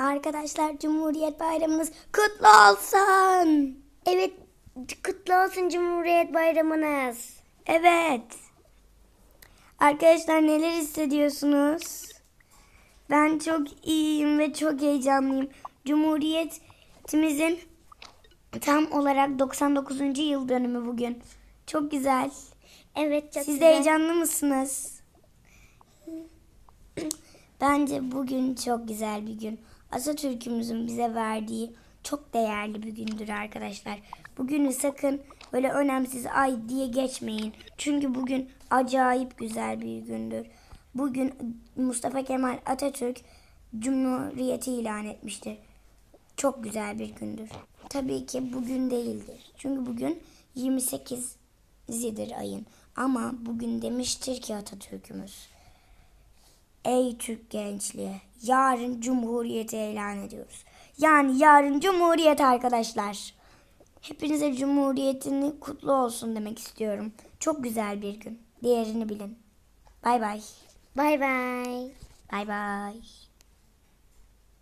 Arkadaşlar Cumhuriyet Bayramınız kutlu olsun. Evet, kutlu olsun Cumhuriyet Bayramınız. Evet. Arkadaşlar neler hissediyorsunuz? Ben çok iyiyim ve çok heyecanlıyım. Cumhuriyetimizin tam olarak 99. yıl dönümü bugün. Çok güzel. Evet, çok Siz de güzel. heyecanlı mısınız? Bence bugün çok güzel bir gün. Atatürk'ümüzün bize verdiği çok değerli bir gündür arkadaşlar. Bugünü sakın böyle önemsiz ay diye geçmeyin. Çünkü bugün acayip güzel bir gündür. Bugün Mustafa Kemal Atatürk Cumhuriyeti ilan etmiştir. Çok güzel bir gündür. Tabii ki bugün değildir. Çünkü bugün 28'idir ayın. Ama bugün demiştir ki Atatürk'ümüz. Ey Türk gençliği, yarın Cumhuriyeti ilan ediyoruz. Yani yarın Cumhuriyet arkadaşlar. Hepinize Cumhuriyetini kutlu olsun demek istiyorum. Çok güzel bir gün. Değerini bilin. Bay bay. Bay bay. Bay bay.